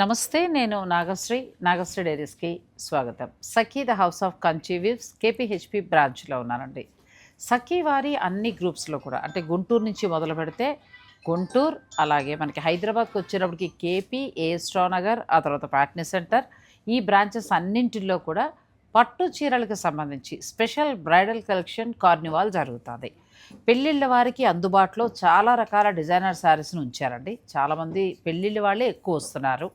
నమస్తే నేను నాగశ్రీ నాగశ్రీ డైరీస్కి స్వాగతం. Sakhi the house of Kanchi weaves KPHB బ్రాంచ్లో ఉన్నానండి. సఖీ వారి అన్ని గ్రూప్స్లో కూడా అంటే గుంటూరు నుంచి మొదలు పెడితే గుంటూరు అలాగే మనకి హైదరాబాద్కి వచ్చేటప్పటికి కేపీ ఏస్ట్రానగర్ ఆ తర్వాత ప్యాట్నీ సెంటర్ ఈ బ్రాంచెస్ అన్నింటిలో కూడా పట్టు చీరలకు సంబంధించి స్పెషల్ బ్రైడల్ కలెక్షన్ కార్నివాల్ జరుగుతుంది. పెళ్ళిళ్ళ వారికి అందుబాటులో చాలా రకాల డిజైనర్ శారీస్ని ఉంచారండి. చాలామంది పెళ్ళిళ్ళ వాళ్ళే ఎక్కువ వస్తున్నారు.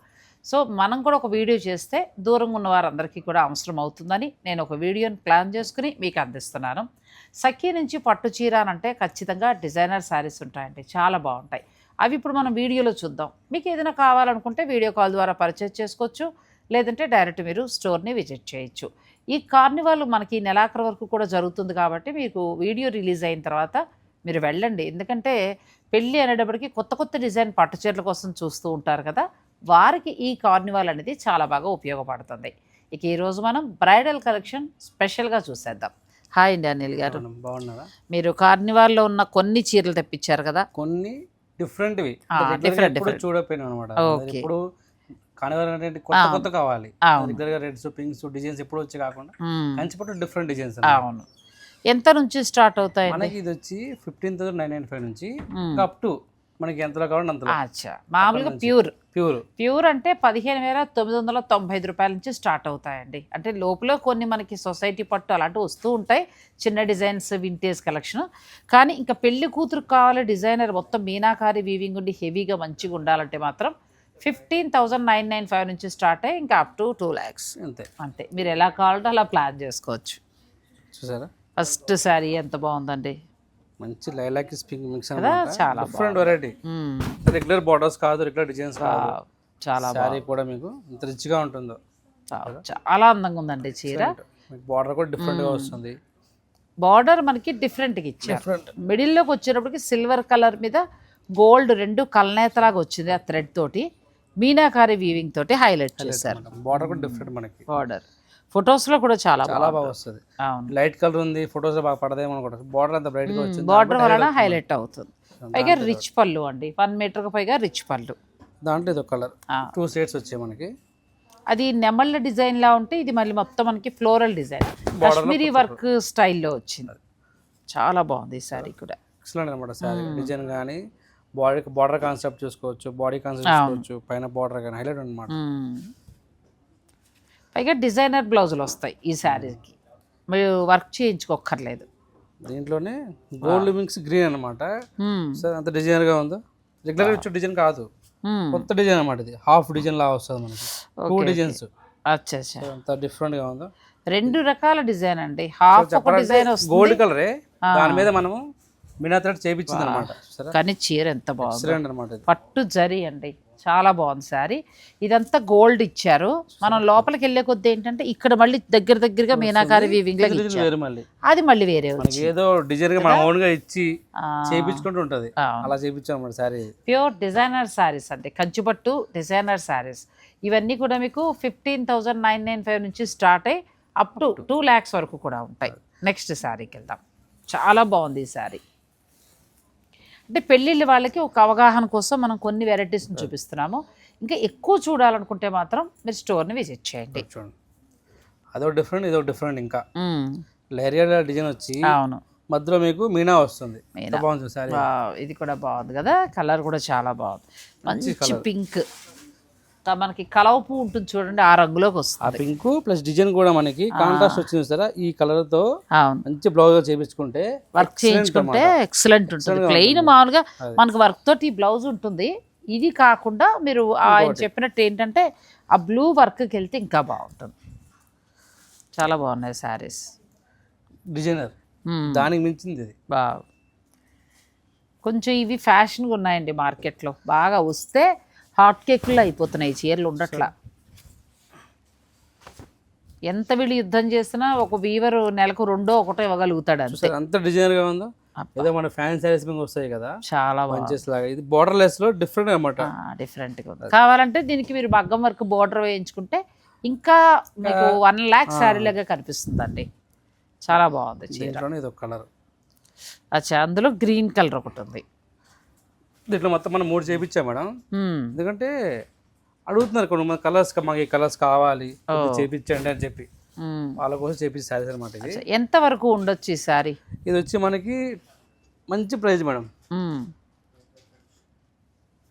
సో మనం కూడా ఒక వీడియో చేస్తే దూరంగా ఉన్న వారందరికీ కూడా అవసరం అవుతుందని నేను ఒక వీడియోని ప్లాన్ చేసుకుని మీకు అందిస్తున్నాను. సఖీ నుంచి పట్టు చీర అంటే ఖచ్చితంగా డిజైనర్ శారీస్ ఉంటాయండి. చాలా బాగుంటాయి. అవి ఇప్పుడు మనం వీడియోలో చూద్దాం. మీకు ఏదైనా కావాలనుకుంటే వీడియో కాల్ ద్వారా పర్చేజ్ చేసుకోవచ్చు. లేదంటే డైరెక్ట్ మీరు స్టోర్ని విజిట్ చేయొచ్చు. ఈ కార్నివాల్ మనకి నెలాఖరు వరకు కూడా జరుగుతుంది కాబట్టి మీకు వీడియో రిలీజ్ అయిన తర్వాత మీరు వెళ్ళండి. ఎందుకంటే పెళ్ళి అనేటప్పటికి కొత్త కొత్త డిజైన్ పట్టు చీరల కోసం చూస్తూ ఉంటారు కదా. వారికి ఈ కార్నివాల్ అనేది చాలా బాగా ఉపయోగపడుతుంది. ఇక ఈరోజు మనం బ్రైడల్ కలెక్షన్ స్పెషల్గా చూసేద్దాం. హాయ్ అండి అనిల్ గారు. బాగున్నారా? మీరు కార్నివాల్లో ఉన్న కొన్ని చీరలు తెప్పించారు కదా? కొన్ని డిఫరెంట్వి. ఎప్పుడు different. చూడపోయినా అనమాట. ఇప్పుడు కానివారి అంటే కొత్త. కొత్త కావాలి. అవును. రెగ్యులర్గా రెడ్స్ పింక్స్ డిజైన్స్ ఎప్పుడు వచ్చి కాకుండా. కంచిపట్టు డిఫరెంట్ డిజైన్స్ అవును. ఎంత నుంచి స్టార్ట్ అవుతాయండి? మనకి ఇది వచ్చి fifteen thousand nine nine five నుంచి. అప్ టు మనకి ఎంతలో అంతలో. అచ్చా. మామూలుగా. ప్యూర్. ప్యూర్. ప్యూర్ అంటే పదిహేను వేల తొమ్మిది వందల తొంభై ఐదు రూపాయల నుంచి స్టార్ట్ అవుతాయండి. అంటే లోపల కొన్ని మనకి సొసైటీ పట్టు అలాంటివి వస్తూ ఉంటాయి. చిన్న డిజైన్స్ వింటేజ్ కలెక్షన్ కానీ ఇంకా పెళ్ళి కూతురు కావాలి డిజైనర్ మొత్తం మీనాకారి వీవింగ్ ఉండి హెవీగా మంచిగా ఉండాలంటే మాత్రం fifteen thousand nine nine five నుంచి స్టార్ట్ అయ్యి ఇంకా అప్ టు టూ ల్యాక్స్ అంతే. అంతే. మీరు ఎలా కావాలంటే అలా ప్లాన్ చేసుకోవచ్చు. చూసారా? ఫస్ట్ శారీ ఎంత బాగుందండి. మంచి లైలాక్ పింక్ మిక్స్? చాలా డిఫరెంట్ వెరైటీ. రెగ్యులర్ బార్డర్స్ కాదు రెగ్యులర్ డిజైన్స్ కాదు. చాలా శారీ కూడా మీకు ఇంత రిచ్గా ఉంటుందో. చాలా అందంగా ఉందండి చీర. బార్డర్ కూడా డిఫరెంట్గా వస్తుంది. బార్డర్ మనకి డిఫరెంట్గా ఇచ్చారు. మిడిల్లోకి వచ్చేటప్పటికి సిల్వర్ కలర్ మీద గోల్డ్ రెండు కల్నేతలాగా వచ్చింది ఆ థ్రెడ్ తోటి. మీనాకారి వీవింగ్ తోటి హైలైట్ చేశారు. బార్డర్ కూడా డిఫరెంట్ మనకి. బార్డర్ ఫొటోస్లో కూడా చాలా చాలా బాగా వస్తుంది. లైట్ కలర్ ఉంది ఫొటోస్ బాగా పడదేమో అనుకుంటా. బార్డర్ అంత బ్రైట్గా వచ్చింది బార్డర్ వలన హైలైట్ అవుతుంది. పైగా రిచ్ పళ్ళు అండి. వన్ మీటర్కి పైగా రిచ్ పళ్ళు. దాంట్లో ఇది కలర్ ఆ, టూ షేడ్స్ వచ్చాయి మనకి. అది నెమళ్ళ డిజైన్ లా ఉంటే ఇది మళ్ళీ మొత్తం మనకి ఫ్లోరల్ డిజైన్ కాశ్మీరీ వర్క్ స్టైల్లో వచ్చింది. చాలా బాగుంది ఈ సారీ కూడా. ఎక్సలెంట్ అనమాట సారీ డిజైన్ కానీ బాడీ బార్డర్ కాన్సెప్ట్ చూసుకోవచ్చు బాడీ కాన్సెప్ట్ చూసుకోవచ్చు పైన బార్డర్ కానీ హైలైట్ అనమాట. పైగా డిజైనర్ బ్లౌజులు వస్తాయి ఈ శారీకి. మీరు వర్క్ చేయించుకోక్కర్లేదు. దీంట్లోనే గోల్డ్ మిక్స్ గ్రీన్ అనమాట. సార్ అంత డిజైనర్గా ఉందో? రెగ్యులర్ వచ్చే డిజైన్ కాదు. కొత్త డిజైన్ అనమాట ఇది. హాఫ్ డిజైన్ లాగా వస్తుంది మనకి. టూ డిజైన్స్ అచ్చా అచ్చా. అంత డిఫరెంట్గా ఉందో? రెండు రకాల డిజైన్ అండి. హాఫ్ ఒక డిజైన్ వస్తుంది. గోల్డ్ కలరే దాని మీద మనము మినా థ్రెడ్ చేపించింది అనమాట కానీ చీర ఎంత బాగుంది. అనమాట పట్టు జరీ అండి. చాలా బాగుంది శారీ. ఇదంతా గోల్డ్ ఇచ్చారు. మనం లోపలికి వెళ్ళే కొద్ది ఏంటంటే ఇక్కడ మళ్ళీ దగ్గర దగ్గరగా మీనాకారి వీవింగ్ అది మళ్ళీ వేరే ఏదో డిజైన్గా మనం ఓన్గా ఇచ్చి ఆ, చేయించుకుంటూ ఉంటది. అలా అన్నమాట సారీ ప్యూర్ డిజైనర్ శారీస్ అండి. కంచిపట్టు డిజైనర్ శారీస్ ఇవన్నీ కూడా మీకు fifteen thousand nine nine five నుంచి స్టార్ట్ అయ్యి అప్ టు టూ ల్యాక్స్ వరకు కూడా ఉంటాయి. నెక్స్ట్ శారీకి వెళ్దాం. చాలా బాగుంది ఈ శారీ. అంటే పెళ్ళిళ్ళ వాళ్ళకి ఒక అవగాహన కోసం మనం కొన్ని వెరైటీస్ని చూపిస్తున్నాము. ఇంకా ఎక్కువ చూడాలనుకుంటే మాత్రం మీరు స్టోర్ని విజిట్ చేయండి. చూడండి. అదొక డిఫరెంట్ ఇదొక డిఫరెంట్ ఇంకా. లేరియా డిజైన్ వచ్చి అవును. మధ్యలో మీకు మీనా వస్తుంది. ఇది కూడా బాగుంది కదా. కలర్ కూడా చాలా బాగుంది. మంచి పింక్ మనకి కలవ పువ్వు ఉంటుంది చూడండి ఆ రంగులోకి ఆ వస్తుంది పింక్ ప్లస్ డిజైన్ కూడా మనకి కాంట్రాస్ట్ వచ్చింది సరే ఈ కలర్తో అవును. మంచి బ్లౌజ్గా చేపించుకుంటే వర్క్ excellent చేయించుకుంటే అన్నమాట. ఎక్సలెంట్ ఉంటుంది. Excellent గా ప్లెయిన్ ఉంటుంది. మామూలుగా అది. మనకు వర్క్ తోటి బ్లౌజ్ ఉంటుంది. ఇది కాకుండా మీరు ఆయన చెప్పినట్టు ఏంటంటే ఆ బ్లూ వర్క్కి వెళ్తే ఇంకా బాగుంటుంది. చాలా బాగున్నాయి శారీస్ డిజైనర్ దానికి మించింది ఇది. బాగా కొంచెం ఇవి ఫ్యాషన్గా ఉన్నాయండి మార్కెట్లో బాగా వస్తే హాట్ కేకులు అయిపోతున్నాయి చీరలు ఉండట్లా. ఎంత వీళ్ళు యుద్ధం చేసినా ఒక వీవర్ నెలకు రెండో ఒకటో ఇవ్వగలుగుతాడు అంతే. అంత డిజైనర్గా ఉందో ఏదో మన ఫ్యాన్ సారీస్ మీద వస్తాయి కదా. చాలా మంచెస్ లాగా. ఇది బార్డర్ లెస్లో డిఫరెంట్ అనమాట డిఫరెంట్గా ఉంది. కావాలంటే దీనికి మీరు మగ్గం వర్క్ బోర్డర్ వేయించుకుంటే ఇంకా మీకు వన్ ల్యాక్ శారీ లాగా కనిపిస్తుందండి. చాలా బాగుంది చీర. ఇది ఒక కలర్ అచ్చా అందులో గ్రీన్ కలర్ ఒకటి ఉంది. దీంట్లో మొత్తం మనం మూడు చేయించాం మేడం. ఎందుకంటే అడుగుతున్నారు కొన్ని మంది కలర్స్ మాకు ఈ కలర్స్ కావాలి ఇది చేపించండి అని చెప్పి. వాళ్ళ కోసం చేపించే శారీస్ అనమాట ఇది. ఎంత వరకు ఉండొచ్చు ఈ సారీ? ఇది వచ్చి మనకి మంచి price madam.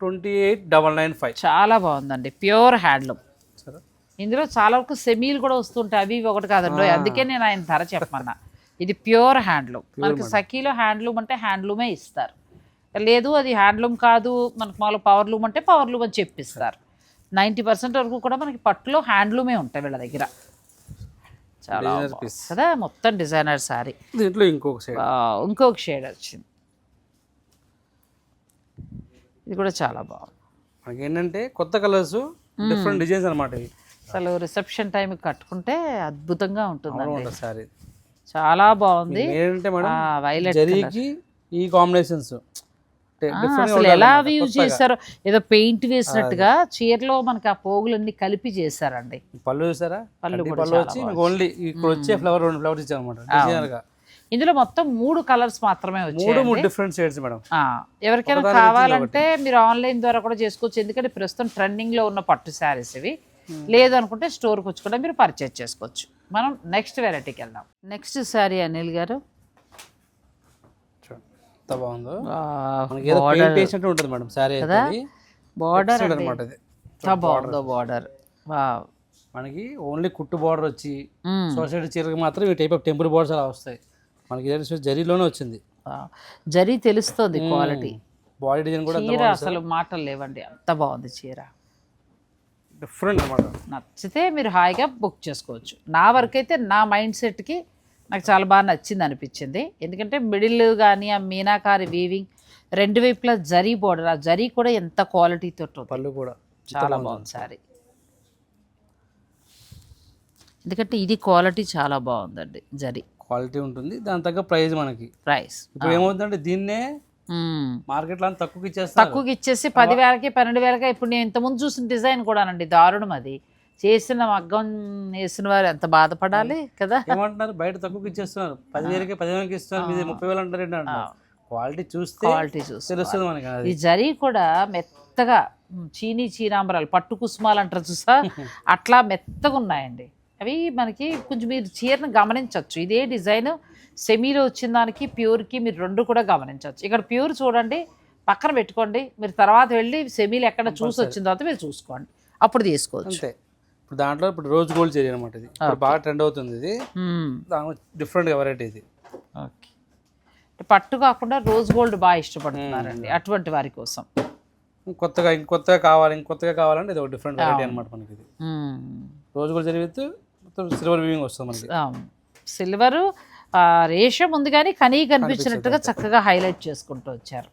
Twenty eight double nine five. చాలా బాగుందండి. Pure handloom. ఇందులో చాలా వరకు సెమీలు కూడా వస్తుంటాయి. అవి ఒకటి కాదండి. అందుకే నేను ఆయన ధర చెప్పమన్నా. ఇది ప్యూర్ హ్యాండ్లూమ్. మనకి సఖీలో హ్యాండ్లూమ్ అంటే హ్యాండ్లూమే ఇస్తారు. లేదు అది హ్యాండ్లూమ్ కాదు మనకు మామూలు పవర్ లూమ్ అంటే పవర్ లూమ్ అని చెప్పిస్తారు. నైంటీ పర్సెంట్ వరకు కూడా మనకి పట్టులో హ్యాండ్లూమే ఉంటాయి వీళ్ళ దగ్గర. చాలా. కదా మొత్తం డిజైనర్ సారీ. దీంట్లో ఇంకొక సైడ్ ఇంకొక షేడ్ వచ్చింది. ఇది కూడా చాలా బాగుంది. మనకి ఏంటంటే కొత్త కలర్స్ డిఫరెంట్ డిజైన్స్ అనమాట ఇవి. అసలు రిసెప్షన్ టైం కట్టుకుంటే అద్భుతంగా ఉంటుంది సారీ. చాలా బాగుంది. ఏంటంటే మేడం వైలెట్ ఈ కాంబినేషన్స్ అసలు ఎలా అవి యూజ్ చేశారో ఏదో పెయింట్ వేసినట్టుగా చీరలో మనకి ఆ పోగులన్నీ కలిపి చేశారండి. పళ్ళు చూసారా పళ్ళు పళ్ళు వచ్చి మీకు ఓన్లీ ఇక్కడ వచ్చే ఫ్లవర్ రెండు ఫ్లవర్స్ డిజైనర్గా. ఇందులో మొత్తం మూడు కలర్స్ మాత్రమే వచ్చాయి మూడు మూడు డిఫరెంట్ షేడ్స్ మేడం. ఆ, ఎవరికైనా కావాలంటే మీరు ఆన్లైన్ ద్వారా కూడా చేసుకోవచ్చు. ఎందుకంటే ప్రస్తుతం ట్రెండింగ్లో ఉన్న పట్టు శారీస్ ఇవి. లేదు అనుకుంటే స్టోర్కి వచ్చి కూడా మీరు పర్చేజ్ చేసుకోవచ్చు. మనం నెక్స్ట్ వెరైటీకి వెళ్దాం. నెక్స్ట్ శారీ అనిల్ గారు. ఎంత బాగుందో. మనకి ఏదో పెయింట్ వేసినట్టు ఉంటుంది మేడం అయితే బార్డర్ అనమాట ఇది బాగుందో బార్డర్ మనకి ఓన్లీ కుట్టు బార్డర్ వచ్చి సొసైటీ చీరకి మాత్రం ఈ టైప్ ఆఫ్ టెంపుల్ బార్డర్స్ అలా వస్తాయి. మనకి చూస్తే జరీలోనే వచ్చింది. జరీ తెలుస్తుంది క్వాలిటీ బాడీ డిజైన్ కూడా చీర అసలు మాటలు లేవండి అంత బాగుంది చీర. డిఫరెంట్ అనమాట. నచ్చితే మీరు హాయిగా బుక్ చేసుకోవచ్చు. నా వరకు అయితే నా మైండ్ సెట్కి నాకు చాలా బాగా నచ్చింది అనిపించింది. ఎందుకంటే మిడిల్ కానీ ఆ మీనాకారి వీవింగ్ రెండు వైపులా జరీ బోర్డర్ ఆ జరీ కూడా ఎంత క్వాలిటీతో పళ్ళు కూడా చాలా బాగుంది సారీ. ఎందుకంటే ఇది క్వాలిటీ చాలా బాగుందండి జరీ. క్వాలిటీ ఉంటుంది. దాని తగ్గ ప్రైస్ మనకి. ప్రైస్ ఇప్పుడు ఏమవుతుందంటే దీన్నే మార్కెట్లో తక్కువకి ఇచ్చేస్తారు. తక్కువకి ఇచ్చేసి పదివేలకి పన్నెండు వేలకి ఇప్పుడు నేను ఇంతకుముందు చూసిన డిజైన్ కూడానండి దారుణం అది. చేసిన మగ్గం వేసిన వారు ఎంత బాధపడాలి కదా? ఏమంటున్నారు? బయట తక్కువకి ఇచ్చేస్తున్నారు. పదివేలకి పదివేలకి ఇస్తున్నారు. మీది ముప్పై వేలు అంటారు అంటున్నారు. క్వాలిటీ చూస్తే క్వాలిటీ చూసి తెలుస్తుంది మనకి ఈ జరీ కూడా మెత్తగా చీనీ చీనాంబరాలు పట్టు కుసుమాలు అంటారు చూసా? అట్లా మెత్తగా ఉన్నాయండి. అవి మనకి కొంచెం మీరు చీరను గమనించవచ్చు. ఇదే డిజైన్ సెమీలో వచ్చిన దానికి ప్యూర్కి మీరు రెండు కూడా గమనించవచ్చు. ఇక్కడ ప్యూర్ చూడండి పక్కన పెట్టుకోండి. మీరు తర్వాత వెళ్ళి సెమీలు ఎక్కడ చూసి వచ్చిన తర్వాత మీరు చూసుకోండి. అప్పుడు తీసుకోవచ్చు. ఇప్పుడు దాంట్లో ఇప్పుడు రోజ్ గోల్డ్ చీర అనమాట ఇది. ఇప్పుడు బాగా ట్రెండ్ అవుతుంది ఇది. దాని డిఫరెంట్ వెరైటీ ఇది. ఓకే. పట్టు కాకుండా రోజ్ గోల్డ్ బాగా ఇష్టపడుతున్నారండి అటువంటి వారి కోసం. కొత్తగా ఇంకొత్తగా కావాలి ఇంకొత్తగా కావాలంటే ఇది ఒక డిఫరెంట్ వెరైటీ అనమాట మనకి ఇది. రోజ్ గోల్డ్ చీర విత్ మొత్తం సిల్వర్ వీవింగ్ వస్తుంది మనకి. సిల్వరు రేషం ఉంది కానీ కనీ కనిపించినట్టుగా చక్కగా హైలైట్ చేసుకుంటూ వచ్చారు.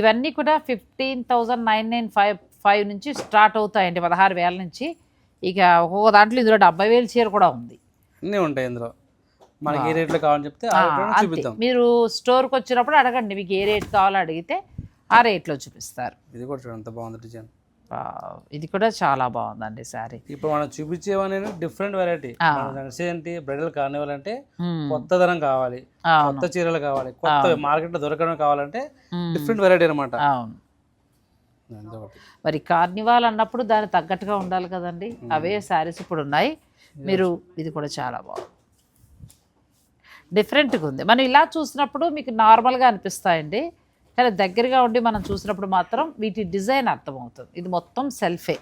ఇవన్నీ కూడా fifteen thousand nine nine five five నుంచి స్టార్ట్ అవుతాయండి. పదహారు వేల నుంచి ఇక ఒక్కొక్క దాంట్లో ఇందులో డెబ్బై వేలు చీర కూడా ఉంది. అన్నీ ఉంటాయి ఇందులో. మనకి ఏ రేట్లో కావాలని చెప్తే ఆ రేట్లో అంతే. చూపిద్దాం. మీరు స్టోర్కి వచ్చినప్పుడు అడగండి మీకు ఏ రేట్ కావాలో అడిగితే ఆ రేట్లో చూపిస్తారు. ఇది కూడా చూడండి ఎంత బాగుంది డిజైన్. ఇది కూడా చాలా బాగుందండి శారీ. ఇప్పుడు మనం చూపించేవన్నీ డిఫరెంట్ వెరైటీ. ఏంటి? బ్రైడల్ కార్నివల్ అంటే. కొత్తదనం కావాలి కొత్త చీరలు కావాలి కొత్త మార్కెట్లో దొరకడం కావాలంటే. డిఫరెంట్ వెరైటీ అనమాట అవును. మరి కార్నివాల్ అన్నప్పుడు దానికి తగ్గట్టుగా ఉండాలి కదండి. అవే శారీస్ ఇప్పుడు ఉన్నాయి. మీరు ఇది కూడా చాలా బాగుంది. డిఫరెంట్గా ఉంది. మనం ఇలా చూసినప్పుడు మీకు నార్మల్గా అనిపిస్తాయండి. కానీ దగ్గరగా ఉండి మనం చూసినప్పుడు మాత్రం వీటి డిజైన్ అర్థమవుతుంది. ఇది మొత్తం సెల్ఫే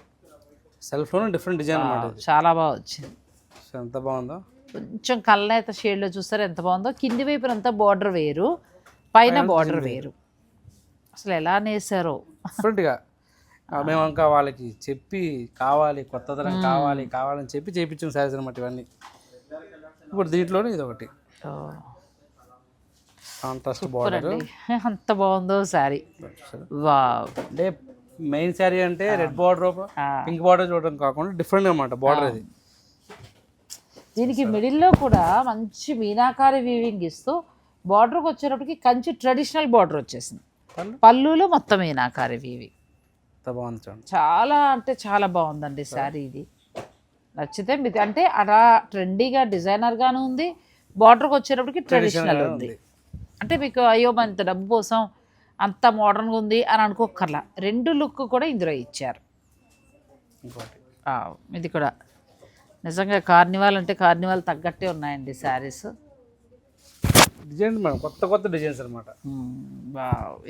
సెల్ఫ్లోనే డిఫరెంట్ డిజైన్ చాలా బాగా వచ్చింది. ఎంత బాగుందో? కొంచెం కళ్ళనేత షేడ్లో చూస్తారు ఎంత బాగుందో. కింది వైపునంతా బార్డర్ వేరు. పైన బార్డర్ వేరు. అసలు ఎలా నేసారో. డిఫరెంట్గా మేము ఇంకా వాళ్ళకి చెప్పి కావాలి కొత్తదనం కావాలి కావాలని చెప్పి చేయించిన శారీస్ అనమాట ఇవన్నీ. ఇప్పుడు దీంట్లోనే ఇది ఒకటి. కాంట్రాస్ట్ బార్డర్ అంత బాగుందో శారీ. వా అంటే మెయిన్ శారీ అంటే రెడ్ బార్డర్ పింక్ బార్డర్ చూడడం కాకుండా డిఫరెంట్ అనమాట బార్డర్ ఇది. దీనికి మిడిల్లో కూడా మంచి మీనాకారి వీవింగ్ ఇస్తూ బార్డర్కి వచ్చేటప్పటికి కంచి ట్రెడిషనల్ బార్డర్ వచ్చేసింది? పళ్ళులో మొత్తం మీనాకారి చూడండి. చాలా అంటే చాలా బాగుందండి శారీ ఇది. నచ్చితే మీది అంటే అలా ట్రెండీగా డిజైనర్గాను ఉంది బార్డర్కి వచ్చేటప్పటికి ట్రెడిషనల్ ఉంది. అంటే మీకు అయ్యో మన ఇంత డబ్బు కోసం అంత మోడర్న్గా ఉంది అని అనుకోకర్లా రెండు లుక్ కూడా ఇందులో ఇచ్చారు. ఇది కూడా. నిజంగా కార్నివాల్ అంటే కార్నివాల్ తగ్గట్టే ఉన్నాయండి శారీస్. డిజైన్ మేడం కొత్త కొత్త డిజైన్స్ అనమాట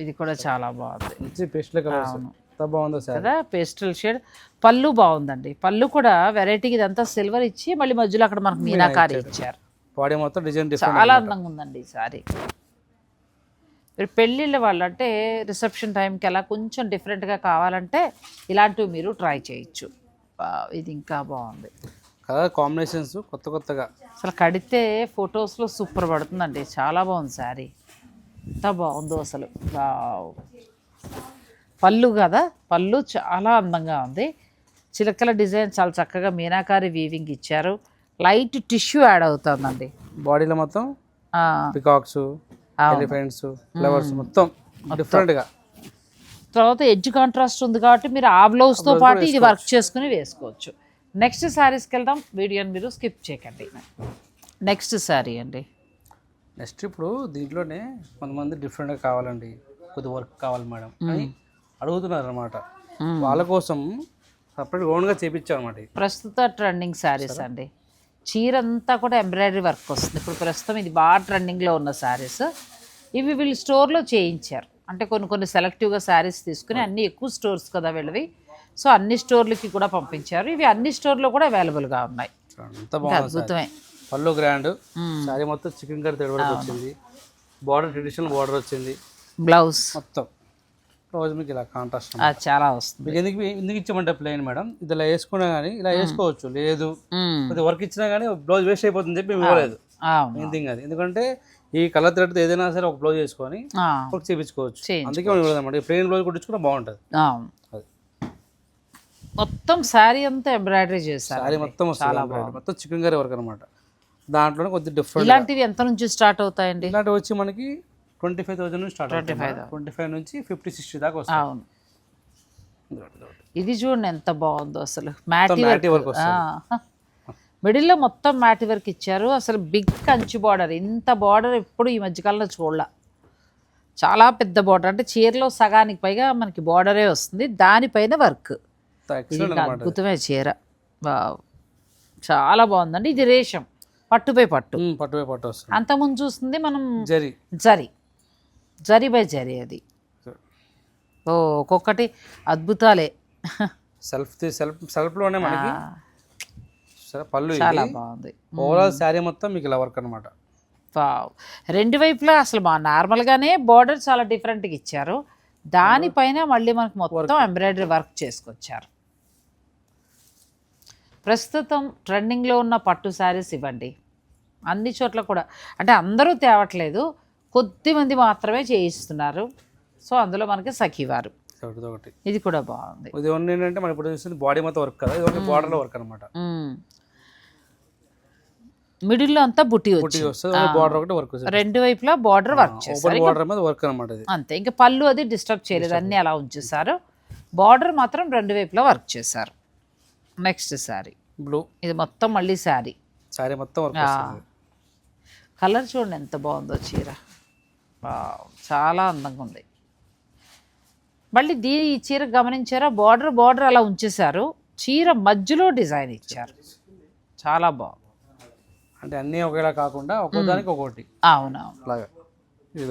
ఇది కూడా చాలా బాగుంది. Pastel colours. బాగుందో సార్ కదా పేస్టల్ షేడ్. పళ్ళు బాగుందండి. పళ్ళు కూడా వెరైటీకి ఇదంతా సిల్వర్ ఇచ్చి మళ్ళీ మధ్యలో అక్కడ మనకు మీనాకారి ఇచ్చారు. బాడీ మొత్తం డిజైన్ చాలా అందంగా ఉందండి ఈ సారీ మీరు పెళ్ళిళ్ళ వాళ్ళు అంటే రిసెప్షన్ టైంకి అలా కొంచెం డిఫరెంట్గా కావాలంటే ఇలాంటివి మీరు ట్రై చేయొచ్చు. ఇది ఇంకా బాగుంది. కలర్ కాంబినేషన్స్ కొత్త కొత్తగా. అసలు కడితే ఫొటోస్లో సూపర్ పడుతుందండి. చాలా బాగుంది శారీ. ఎంత బాగుందో అసలు. పళ్ళు కదా? పళ్ళు చాలా అందంగా ఉంది. చిలకల డిజైన్ చాలా చక్కగా మీనాకారి వీవింగ్ ఇచ్చారు. లైట్ టిష్యూ యాడ్ అవుతుందండి. బాడీలో మొత్తం పికాక్స్. ఎలిఫెంట్స్ ఫ్లవర్స్ మొత్తం డిఫరెంట్గా తర్వాత ఎడ్జ్ కాంట్రాస్ట్ ఉంది కాబట్టి మీరు ఆ బ్లౌజ్తో పాటు ఇది వర్క్ చేసుకుని వేసుకోవచ్చు. నెక్స్ట్ శారీస్కి వెళ్దాం. వీడియోని మీరు స్కిప్ చేయకండి. నెక్స్ట్ శారీ అండి. నెక్స్ట్ ఇప్పుడు దీంట్లోనే కొంతమంది డిఫరెంట్గా కావాలండి. కొద్ది వర్క్ కావాలి మేడం అని అడుగుతున్నారు అనమాట వాళ్ళ కోసం సపరేట్ ఓన్గా చేపించాం అనమాట. ప్రస్తుత ట్రెండింగ్ శారీస్ అండి. చీర అంతా కూడా ఎంబ్రాయిడరీ వర్క్ వస్తుంది. ఇప్పుడు ప్రస్తుతం ఇది బాగా ట్రెండింగ్లో ఉన్న శారీస్ ఇవి వీళ్ళు స్టోర్లో చేయించారు. అంటే కొన్ని కొన్ని సెలెక్టివ్గా శారీస్ తీసుకుని అన్ని ఎక్కువ స్టోర్స్ కదా వీళ్ళవి. సో అన్ని స్టోర్లకి కూడా పంపించారు. ఇవి అన్ని స్టోర్లో కూడా అవైలబుల్గా ఉన్నాయి. సార్. అద్భుతమే. పళ్ళు గ్రాండ్. శారీ మొత్తం చికెన్ కర్రీ వరకు వచ్చింది. బార్డర్ ట్రెడిషనల్ బార్డర్ వచ్చింది. బ్లౌజ్ మొత్తం. రోజు మీకు ఇలా కాంట్రాస్ట్ చాలా వస్తుంది. మీకు ఎందుకు ఎందుకు ఇచ్చామంటే ప్లెయిన్ మేడం? ఇది ఇలా వేసుకున్నా కానీ ఇలా వేసుకోవచ్చు. లేదు. వర్క్ ఇచ్చినా కానీ బ్లౌజ్ వేస్ట్ అయిపోతుంది చెప్పి మేము ఇవ్వలేదు. మెయిన్ థింగ్ అది. ఎందుకంటే ఈ కలర్ థ్రెడ్ ఏదైనా సరే ఒక బ్లౌజ్ వేసుకొని వర్క్ చేయించుకోవచ్చు. అందుకే మనం ఇవ్వలేదు ప్లెయిన్ బ్లౌజ్ కుట్టించుకున్నా బాగుంటుంది. మొత్తం శారీ అంతా ఎంబ్రాయిడరీ చేశారు శారీ మొత్తం embroidery. మొత్తం చికెన్ కర్రీ వర్క్ అనమాట దాంట్లోనే కొద్దిగా డిఫరెంట్ ఇలాంటివి ఎంత నుంచి స్టార్ట్ అవుతాయండి? ఇలాంటివి వచ్చి మనకి ట్వంటీ ఫైవ్ థౌసండ్ నుంచి స్టార్ట్ అవుతుంది ట్వంటీ ఫైవ్ నుంచి ఫిఫ్టీ సిక్స్టీ దాకా వస్తుంది. అవును. ఇది చూడండి ఎంత బాగుందో అసలు. మ్యాటి వర్క్ మిడిల్లో మొత్తం మ్యాటి వర్క్ ఇచ్చారు. అసలు బిగ్ కంచి బార్డర్ ఇంత బార్డర్ ఎప్పుడు ఈ మధ్యకాలంలో చూడలే. చాలా పెద్ద బార్డర్ అంటే చీరలో సగానికి పైగా మనకి బార్డరే వస్తుంది. దానిపైన వర్క్. అద్భుతమే చీర. చాలా బాగుందండి. ఇది రేషం. పట్టుపై పట్టు. పట్టువే పట్టు వస్తుంది. అంతకుముందు చూస్తుంది మనం జరి. జరి. జరి బై జరి అది. ఓ ఒక్కొక్కటి అద్భుతాలే. సెల్ఫ్ సెల్ఫ్ సెల్ఫ్లోనే మనకి. పళ్ళు చాలా బాగుంది. ఓవరాల్ శారీ మొత్తం మీకు ఇలా వర్క్ అనమాట వావ్. రెండు వైపులా అసలు మా నార్మల్గానే బార్డర్ చాలా డిఫరెంట్గా ఇచ్చారు. దానిపైన మళ్ళీ మనకు మొత్తం ఎంబ్రాయిడరీ వర్క్ చేసుకొచ్చారు. ప్రస్తుతం ట్రెండింగ్లో ఉన్న పట్టు శారీస్ ఇవ్వండి. అన్ని చోట్ల కూడా. అంటే అందరూ తేవట్లేదు. కొద్ది మంది మాత్రమే చేయిస్తున్నారు. సో అందులో మనకి సఖీవారు. ఒకటి ఇది కూడా బాగుంది. ఇది ఓన్లీ ఏంటంటే మనం ఇప్పుడు చూస్తుంది బాడీ మొత్తం వర్క్ కదా. ఇది ఓన్లీ బార్డర్లో వర్క్ అనమాట మిడిల్లో అంతా బుట్టి వస్తుంది. బార్డర్ ఒకటి వర్క్ రెండు వైపులా బార్డర్ వర్క్ బార్డర్ మీద వర్క్ అనమాట ఇది. అంతే. ఇంకా పళ్ళు అది డిస్టర్బ్ చేయలేదు. అన్నీ అలా ఉంచేశారు. బార్డర్ మాత్రం రెండు వైపులా వర్క్ చేశారు. నెక్స్ట్ శారీ. బ్లూ. ఇది మొత్తం మళ్ళీ శారీ. శారీ మొత్తం కలర్ చూడండి ఎంత బాగుందో చీర. చాలా అందంగా ఉంది. మళ్ళీ దీ ఈ చీర గమనించారా? బార్డర్ బార్డర్ అలా ఉంచేశారు. చీర మధ్యలో డిజైన్ ఇచ్చారు. చాలా బాగుంది. అంటే అన్నీ ఒకేలా కాకుండా ఒక్కొక్కదానికి అవునవును.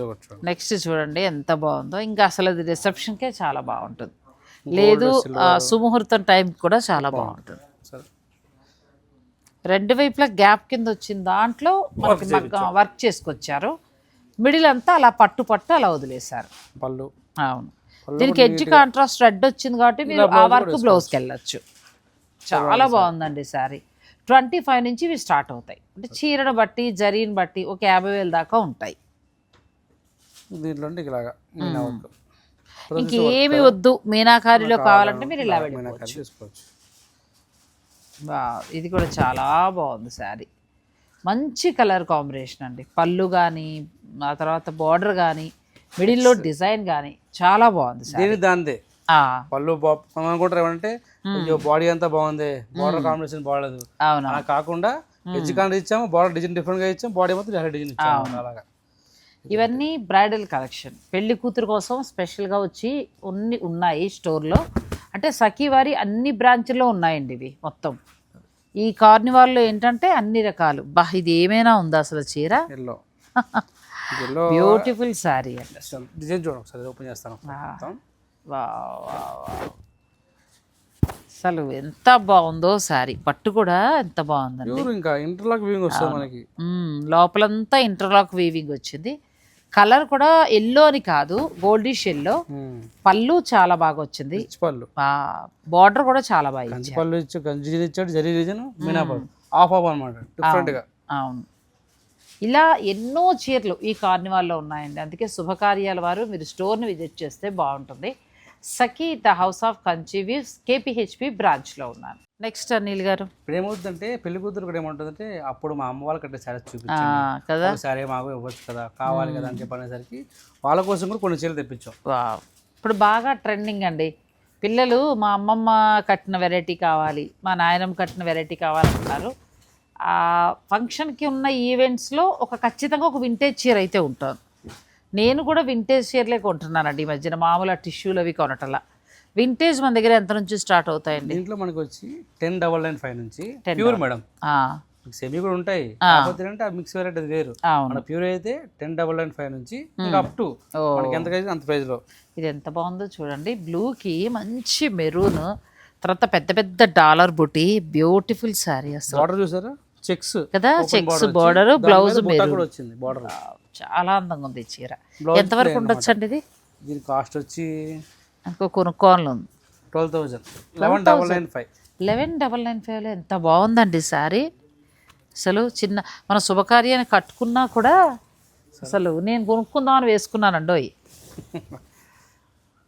ఒకటి చూడండి. నెక్స్ట్ చూడండి ఎంత బాగుందో. ఇంకా అసలు అది రిసెప్షన్కే చాలా బాగుంటుంది. లేదు సుముహూర్తం టైం కూడా చాలా బాగుంటుంది. రెండు వైపులా గ్యాప్ కింద వచ్చిన దాంట్లో మనకి వర్క్ చేసుకొచ్చారు. మిడిల్ అంతా అలా పట్టు పట్టు అలా వదిలేశారు. పళ్ళు. అవును. దీనికి ఎడ్జ్ కాంట్రాస్ట్ రెడ్ వచ్చింది కాబట్టి మీరు ఆ వర్క్ బ్లౌజ్కి వెళ్ళొచ్చు. చాలా బాగుందండి సారీ ట్వంటీ ఫైవ్ నుంచి ఇవి స్టార్ట్ అవుతాయి. అంటే చీరను బట్టి జరీని బట్టి ఒక యాభై వేల దాకా ఉంటాయి. దీంట్లో ఇలాగా ఇంకేమి వద్దు. మీనాకారిలో కావాలంటే మీరు ఇలా వావ్, ఇది కూడా చాలా బాగుంది శారీ. మంచి కలర్ కాంబినేషన్ అండి. పళ్ళు కానీ ఆ తర్వాత బార్డర్ కానీ మిడిల్లో డిజైన్ కానీ చాలా బాగుంది దీని దాందే. పళ్ళు మనం అనుకుంటారు ఏమంటే బాడీ అంతా బాగుంది. బార్డర్ కాంబినేషన్ బాగలేదు. అవును? కాకుండా ఎడ్జ్ కాండ్ ఇచ్చాము బార్డర్ డిజైన్ డిఫరెంట్గా ఇచ్చాము బాడీ మొత్తం డిజైన్ ఇచ్చాము. అలాగా. ఇవన్నీ బ్రైడల్ కలెక్షన్. పెళ్ళి కూతురు కోసం స్పెషల్గా వచ్చి ఉన్ని ఉన్నాయి స్టోర్లో. అంటే సఖీవారి అన్ని బ్రాంచ్లో ఉన్నాయండి ఇవి మొత్తం. ఈ కార్నివాల్లో ఏంటంటే అన్ని రకాలు. బా ఇది ఏమైనా ఉందా అసలు చీర? ఎల్లో. బ్యూటిఫుల్ శారీ అండి. డిజైన్ చూడండి ఒకసారి ఓపెన్ చేస్తాను. అసలు ఎంత బాగుందో శారీ పట్టు కూడా ఎంత బాగుందండి. ఇంకా ఇంటర్లాక్ వ్యూయింగ్ వస్తుంది మనకి. లోపలంతా ఇంటర్లాక్ వీవింగ్ వచ్చింది. కలర్ కూడా ఎల్లో అని కాదు గోల్డిష్ ఎల్లో పళ్ళు చాలా బాగా వచ్చింది. పళ్ళు. బార్డర్ కూడా చాలా బాగా పళ్ళు ఇచ్చాడు జరీ రీజన్ ఆఫ్ ఆఫ్ అనమాట డిఫరెంట్గా. అవును. ఇలా ఎన్నో చీరలు ఈ కార్నివాల్లో ఉన్నాయండి. అందుకే శుభకార్యాల వారు మీరు స్టోర్ని విజిట్ చేస్తే బాగుంటుంది. Sakhi the house of Kanchi weaves KPHB బ్రాంచ్లో ఉన్నాను. నెక్స్ట్ అనిల్ గారు. ఇప్పుడు ఏమవుతుందంటే పెళ్ళి కూతురు కూడా ఏమంటుందంటే అప్పుడు మా అమ్మ వాళ్ళకి అంటే శారీ ఆ, చూపించాను కదా శారీ మాకు ఇవ్వచ్చు కదా కావాలి కదా అని చెప్పనేసరికి వాళ్ళ కోసం కూడా కొన్ని చీరలు తెప్పించాం. ఇప్పుడు బాగా ట్రెండింగ్ అండి. పిల్లలు మా అమ్మమ్మ కట్టిన వెరైటీ కావాలి మా నాయనమ్మ కట్టిన వెరైటీ కావాలంటున్నారు. ఆ ఫంక్షన్కి ఉన్న ఈవెంట్స్లో ఒక ఖచ్చితంగా ఒక వింటేజ్ చీర అయితే ఉంటుంది. నేను కూడా వింటేజ్ చీరలే కొంటున్నానండి ఈ మధ్యన మామూలు టిష్యూలు అవి కొనటలా. వింటేజ్ మన దగ్గర ఎంత నుంచి స్టార్ట్ అవుతాయండి? దీంట్లో మనకి వచ్చి టెన్ డబల్ నైన్ ఫైవ్ నుంచి ప్యూర్ మేడం సెమీ కూడా ఉంటాయి. కాకపోతే ఏంటంటే ఆ మిక్స్ అది వేరు. అవును. మన ప్యూర్ అయితే టెన్ డబల్ నైన్ ఫైవ్ నుంచి ఇంకా అప్ టు ఓ. మనకి ఎంత ప్రైస్ అంత ప్రైస్లో. ఇది ఎంత బాగుందో చూడండి. బ్లూకి మంచి మెరూన్ తర్వాత పెద్ద పెద్ద డాలర్ బుటీ బ్యూటిఫుల్ శారీ అసలు. బార్డర్ చూసారా? చెక్స్ కదా? చెక్స్ బార్డర్ బ్లౌజ్ కూడా వచ్చింది బార్డర్ చాలా అందంగా ఉంది చీర. ఎంతవరకు plain ఉండొచ్చు అండి ఇది? దీని కాస్ట్ వచ్చి ఇంకో కొనుక్కోవాలి ఉంది twelve thousand eleven double nine five eleven double nine ఫైవ్లో ఎంత బాగుందండి సారీ. అసలు చిన్న మన శుభకార్యాన్ని కట్టుకున్నా కూడా అసలు నేను కొనుక్కుందామని వేసుకున్నానండోయ్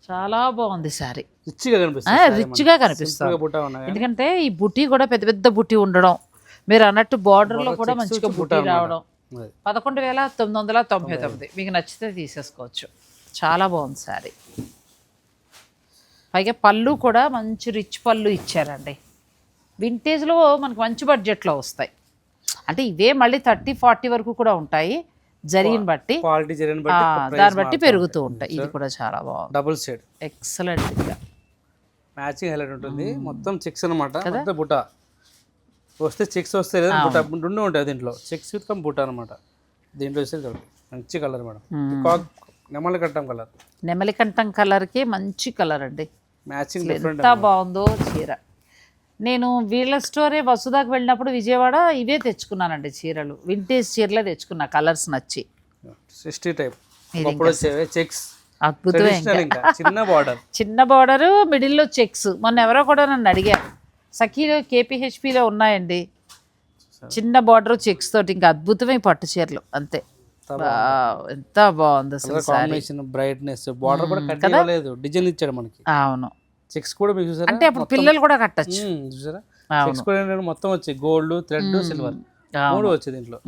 చాలా బాగుంది సారీ. రిచ్గా కనిపిస్తుంది రిచ్గా కనిపిస్తుంది. బుట్ట ఎందుకంటే ఈ బుటీ కూడా పెద్ద పెద్ద బుటీ ఉండడం. మీరు అన్నట్టు బార్డర్లో కూడా మంచిగా బుటీ రావడం. పదకొండు వేల తొమ్మిది వందల తొంభై తొమ్మిది. మీకు నచ్చితే తీసేసుకోవచ్చు. చాలా బాగుంది శారీ పైగా పళ్ళు కూడా మంచి రిచ్ పళ్ళు ఇచ్చారండి. వింటేజ్లో మనకు మంచి బడ్జెట్లో వస్తాయి. అంటే ఇవే మళ్ళీ థర్టీ ఫార్టీ వరకు కూడా ఉంటాయి. జరిగిన బట్టి. క్వాలిటీ జరిగిన బట్టి దాన్ని బట్టి పెరుగుతూ ఉంటాయి. ఇది కూడా చాలా బాగుంది. డబుల్ షేడ్ ఎక్సలెంట్ ఇంకా మ్యాచింగ్ హైలైట్ ఉంటుంది. మొత్తం చెక్స్ అనమాట మొత్తం బుట్ట వస్తే చెక్స్ వస్తాయి లేదా బుట్ట రెండు ఉంటాయి దీంట్లో. చెక్స్ కమ్ బుట్ట అనమాట దీంట్లో వస్తే మంచి కలర్ మేడం. నెమలి కట్టం కలర్ నెమలికంఠం కలర్కి మంచి కలర్ అండి. మ్యాచింగ్ ఎంత బాగుందో చీర. నేను వీళ్ళ స్టోరే వసుదాకి వెళ్ళినప్పుడు విజయవాడ ఇవే తెచ్చుకున్నానండి చీరలు. వింటేజ్ చీరలే తెచ్చుకున్నా కలర్స్ నచ్చి. సిక్స్టీ టైప్ చెక్స్ చిన్న బార్డర్ చిన్న బార్డరు మిడిల్లో చెక్స్ మొన్న ఎవరో కూడా నన్ను అడిగారు. సఖీలో కేపీహెచ్పిలో ఉన్నాయండి. చిన్న బార్డర్ చెక్స్ తోటి ఇంకా అద్భుతమే పట్టు చీరలు అంతే. ఎంత బాగుంది. అసలు కాంబినేషన్ బ్రైట్నెస్ బార్డర్ కూడా కట్ లేదు. డిజైన్ ఇచ్చాడు మనకి. అవును. చెక్స్ కూడా మీకు చూసారా? అంటే అప్పుడు పిల్లలు కూడా కట్టచ్చు. చూసారా. చెక్స్ కూడా ఏంటంటే మొత్తం వచ్చాయి. గోల్డ్ థ్రెడ్ సిల్వర్ మూడు వచ్చాయి దీంట్లో.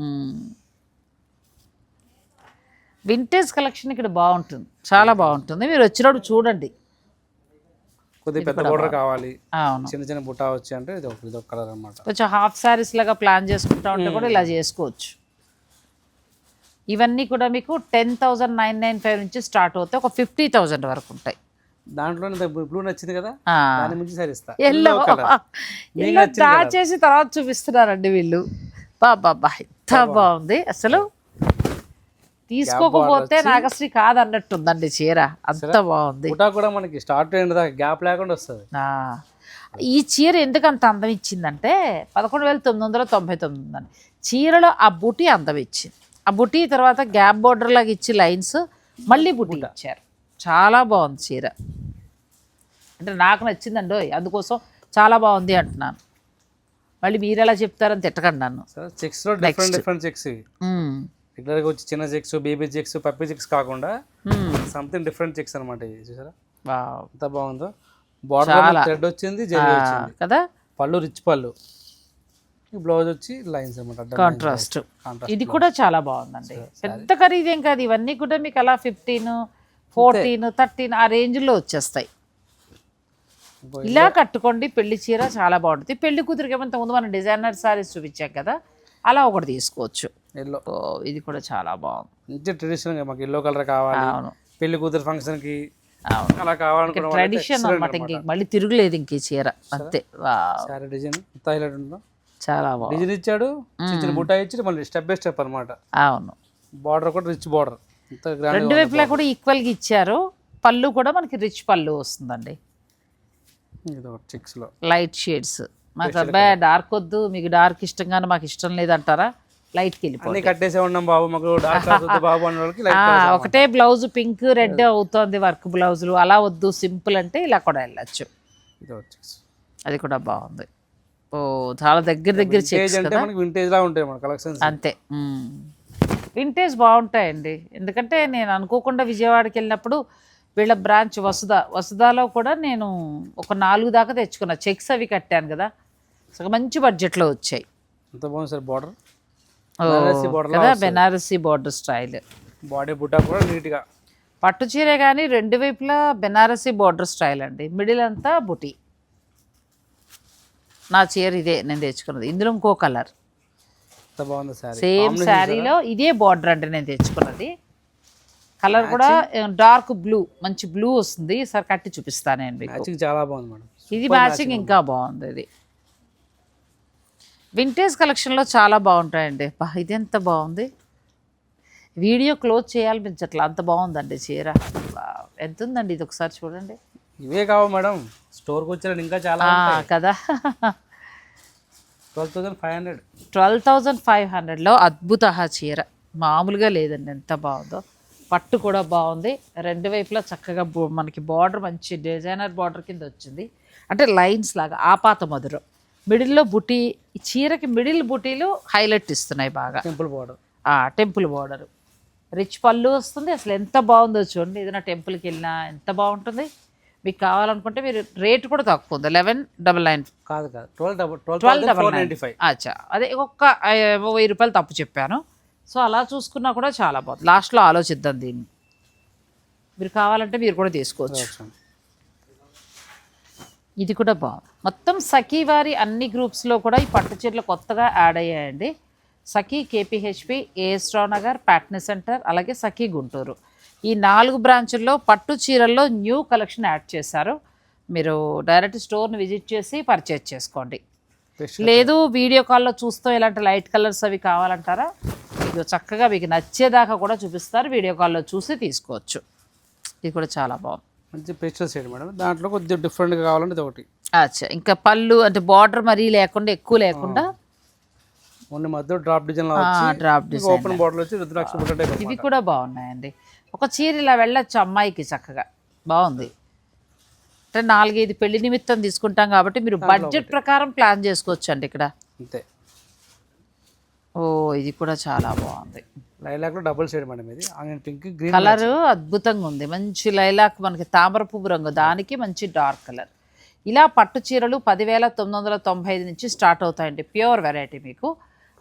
వింటేజ్ కలెక్షన్ ఇక్కడ బాగుంటుంది. చాలా బాగుంటుంది. మీరు వచ్చినప్పుడు చూడండి. కొద్దిగా పెద్ద బోర్డర్ కావాలి. అవును. చిన్న చిన్న బుట్ట వచ్చి అంటే ఇది ఒక ఇది ఒక కలర్ అనమాట కొంచెం హాఫ్ శారీస్ లాగా ప్లాన్ చేసుకుంటా ఉంటే కూడా ఇలా చేసుకోవచ్చు. ఇవన్నీ కూడా మీకు ten thousand nine nine five నుంచి స్టార్ట్ అవుతాయి. ఒక ఫిఫ్టీ థౌజండ్ వరకు ఉంటాయి. దాంట్లో బ్లూ నచ్చింది కదా. దాని ఇస్తా. ఎల్లో ఎల్లో నచ్చిన డ్రా చేసి తర్వాత చూపిస్తున్నారండి వీళ్ళు. బాబా ఎంత బాగుంది. అసలు తీసుకోకపోతే నాగశ్రీ కాదన్నట్టుందండి చీర. అంత బాగుంది. కూడా మనకి స్టార్ట్ గ్యాప్ లేకుండా వస్తుంది. ఈ చీర ఎందుకు అంత అందం ఇచ్చిందంటే పదకొండు వేల తొమ్మిది వందల తొంభై తొమ్మిది ఉందండి. చీరలో ఆ బుటీ అందం ఇచ్చింది. ఆ బుటీ తర్వాత గ్యాప్ బోర్డర్ లాగా ఇచ్చి లైన్స్ మళ్ళీ బుటీ ఇచ్చారు. చాలా బాగుంది చీర. అంటే నాకు నచ్చిందండి అందుకోసం చాలా బాగుంది అంటున్నాను. మళ్ళీ మీరు ఎలా చెప్తారని తిట్టకండి నన్ను. సరే చెక్స్లో డిఫరెంట్ డిఫరెంట్ చెక్స్ ఇవి. మ్మ్. రెగ్యులర్గా వచ్చి చిన్న checks baby checks puppy checks కాకుండా. సంథింగ్ డిఫరెంట్ చెక్స్ అనమాట ఇవి చూసారా. ఎంత బాగుందో. బార్డర్ థ్రెడ్ వచ్చింది కదా? పళ్ళు రిచ్ పళ్ళు. ఈ బ్లౌజ్ వచ్చి లైన్స్ అనమాట కాంట్రాస్ట్. ఇది కూడా చాలా బాగుందండి. పెద్ద ఖరీదేం కాదు ఇవన్నీ కూడా మీకు అలా ఫిఫ్టీన్ ఫోర్టీన్ థర్టీన్ ఆ రేంజ్లో వచ్చేస్తాయి. ఇలా కట్టుకోండి పెళ్ళి చీర చాలా బాగుంటుంది. పెళ్ళి కూతురికి ఏమంత ముందు మనం డిజైనర్ సారీస్ చూపించాం కదా అలా ఒకటి తీసుకోవచ్చు. ఎల్లో ఇది కూడా చాలా బాగుంది. మంచి ట్రెడిషనల్గా మాకు ఎల్లో కలర్ కావాలి అవును. పెళ్ళి కూతురు ఫంక్షన్కి అవును. అలా ట్రెడిషన్ అనమాట ఇంక మళ్ళీ తిరుగులేదు ఇంక చీర. అంతే. డిజైన్ హైలైట్ ఉందో? చాలా బాగుంది. డిజైన్ ఇచ్చాడు చిన్న బుట్ట ఇచ్చి మళ్ళీ స్టెప్ బై స్టెప్ అనమాట అవును. బార్డర్ కూడా రిచ్ బార్డర్ రెండు వైపులా కూడా ఈక్వల్గా ఇచ్చారు. పళ్ళు కూడా మనకి రిచ్ పళ్ళు వస్తుందండి. లైట్ షేడ్స్ మాకు అబ్బాయి డార్క్ వద్దు మీకు డార్క్ ఇష్టం కానీ మాకు ఇష్టం లేదంటారా? లైట్కి అన్ని కట్టేసే ఉన్నాం బాబు మాకు బాబు ఒకటే బ్లౌజ్ పింక్ రెడ్ అవుతోంది వర్క్ బ్లౌజులు అలా వద్దు సింపుల్ అంటే ఇలా కూడా వెళ్ళచ్చు. అది కూడా బాగుంది. ఓ చాలా దగ్గర దగ్గర చెక్స్ వింటేజ్ అంటే మనకి వింటేజ్ లా ఉంటాయి మన కలెక్షన్స్ అంతే. వింటేజ్ బాగుంటాయండి. ఎందుకంటే నేను అనుకోకుండా విజయవాడకి వెళ్ళినప్పుడు వీళ్ళ బ్రాంచ్ వసుధ. వసుధాలో కూడా నేను ఒక నాలుగు దాకా తెచ్చుకున్నా. చెక్స్ అవి కట్టాను కదా. సో మంచి బడ్జెట్లో వచ్చాయి. ఎంత బాగుంది సార్ బార్డర్ బనారసి కదా? బార్డర్ స్టైల్ బాడీ బుట్టా కూడా నీట్గా. పట్టు చీరే కానీ రెండు వైపులా బెనారసీ బార్డర్ స్టైల్ అండి. మిడిల్ అంతా బుటీ. నా చీర ఇదే నేను తెచ్చుకున్నది. ఇందులో ఇంకో కలర్. సేమ్ శారీలో ఇదే బార్డర్ అంటే నేను తెచ్చుకున్నది. కలర్ కూడా డార్క్ బ్లూ మంచి బ్లూ వస్తుంది. సార్ కట్టి చూపిస్తాను నేను మీకు. చాలా బాగుంది మేడం. ఇది మ్యాచింగ్ ఇంకా బాగుంది ఇది. వింటేజ్ కలెక్షన్లో చాలా బాగుంటాయండి. బా ఇది ఎంత బాగుంది. వీడియో క్లోజ్ చేయాలనిపించట్లా. అంత బాగుందండి చీర. ఎంత ఉందండి ఇది ఒకసారి చూడండి. ఇవే కావు మేడం. స్టోర్కి వచ్చారు ఇంకా చాలా కదా. Twelve thousand five hundred. Twelve thousand five హండ్రెడ్లో అద్భుత చీర. మామూలుగా లేదండి ఎంత బాగుందో. పట్టు కూడా బాగుంది. రెండు వైపులా చక్కగా మనకి బార్డర్ మంచి డిజైనర్ బార్డర్ కింద వచ్చింది. అంటే లైన్స్ లాగా ఆపాత మధురం. మిడిల్లో బుటీ ఈ చీరకి మిడిల్ బుటీలు హైలైట్ ఇస్తున్నాయి బాగా. Simple border. Temple border. Rich పళ్ళు వస్తుంది అసలు ఎంత బాగుందో చూడండి. ఏదైనా టెంపుల్కి వెళ్ళినా ఎంత బాగుంటుంది. మీకు కావాలనుకుంటే మీరు రేట్ కూడా తక్కువ ఉంది. Eleven double nine. కాదు కాదు. Twelve double twelve double four nine ninety five. అచ్చా. అదే ఒక్క వెయ్యి రూపాయలు తప్పు చెప్పాను. సో అలా చూసుకున్నా కూడా చాలా బాగుంది. లాస్ట్లో ఆలోచిద్దాం దీన్ని. మీరు కావాలంటే మీరు కూడా తీసుకోవచ్చు. ఇది కూడా బాగుంది మొత్తం సఖీ వారి అన్ని గ్రూప్స్లో కూడా ఈ పట్టు చీరలు కొత్తగా యాడ్ అయ్యాయండి. సఖీ కేపీహెచ్పి ఏఎస్ట్రావ్ నగర్ ప్యాట్నీ సెంటర్ అలాగే సఖీ గుంటూరు. ఈ నాలుగు బ్రాంచుల్లో పట్టు చీరల్లో న్యూ కలెక్షన్ యాడ్ చేశారు. మీరు డైరెక్ట్ స్టోర్ని విజిట్ చేసి పర్చేజ్ చేసుకోండి. లేదు వీడియో కాల్లో చూస్తూ ఇలాంటి లైట్ కలర్స్ అవి కావాలంటారా? మీకు చక్కగా మీకు నచ్చేదాకా కూడా చూపిస్తారు. వీడియో కాల్లో చూసి తీసుకోవచ్చు. ఇది కూడా చాలా బాగుంది. మంచి పేస్టల్ మేడం. దాంట్లో కొద్దిగా డిఫరెంట్గా కావాలంటే ఒకటి. అచ్చా. ఇంకా పళ్ళు అంటే బార్డర్ మరీ లేకుండా ఎక్కువ లేకుండా? ఓన్లీ మధ్యలో drop design drop design open border వచ్చి రుద్రాక్ష ఇవి కూడా బాగున్నాయండి. ఒక చీర ఇలా వెళ్ళొచ్చు అమ్మాయికి చక్కగా. బాగుంది. అంటే నాలుగైదు పెళ్ళి నిమిత్తం తీసుకుంటాం కాబట్టి మీరు బడ్జెట్ ప్రకారం ప్లాన్ చేసుకోవచ్చు అండి ఇక్కడ. అంతే. ఓ ఇది కూడా చాలా బాగుంది. లైలాక్లో డబుల్ షేడ్ మేడం ఇది. ఆనియన్ పింక్ గ్రీన్ కలర్ అద్భుతంగా ఉంది. మంచి లైలాక్ మనకి తామర పువ్వు రంగు. దానికి మంచి డార్క్ కలర్. ఇలా పట్టు చీరలు పదివేల తొమ్మిది వందల తొంభై ఐదు నుంచి స్టార్ట్ అవుతాయండి. ప్యూర్ వెరైటీ మీకు.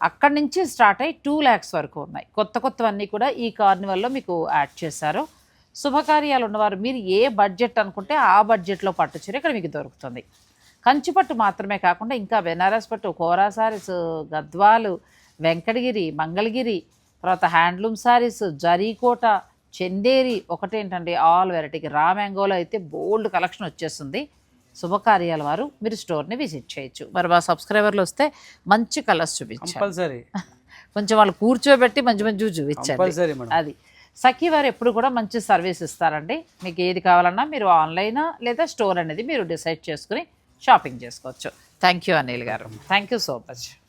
అక్కడి నుంచి స్టార్ట్ అయ్యి టూ ల్యాక్స్ వరకు ఉన్నాయి. కొత్త కొత్తవన్నీ కూడా ఈ కార్నివల్లో మీకు యాడ్ చేశారు. శుభకార్యాలు ఉన్నవారు మీరు ఏ బడ్జెట్ అనుకుంటే ఆ బడ్జెట్లో పట్టు చీర ఇక్కడ మీకు దొరుకుతుంది. కంచిపట్టు మాత్రమే కాకుండా ఇంకా బెనారస్ పట్టు కోరా సారీస్ గద్వాలు వెంకటగిరి మంగళగిరి తర్వాత హ్యాండ్లూమ్ సారీస్ జరీకోట చందేరి ఒకటేంటండి ఆల్ వెరైటీకి రా మ్యాంగోలో అయితే బోల్డ్ కలెక్షన్ వచ్చేస్తుంది. శుభకార్యాల వారు మీరు స్టోర్ని విజిట్ చేయొచ్చు. మరి మా సబ్స్క్రైబర్లు వస్తే మంచి కలర్స్ చూపించారు కంపల్సరీ. కొంచెం వాళ్ళు కూర్చోబెట్టి మంచి మంచి మేడం. అది. సఖీ వారు ఎప్పుడు కూడా మంచి సర్వీస్ ఇస్తారండి. మీకు ఏది కావాలన్నా మీరు ఆన్లైన్ లేదా స్టోర్ అనేది మీరు డిసైడ్ చేసుకుని షాపింగ్ చేసుకోవచ్చు. Thank you Anil garu. Thank you so much.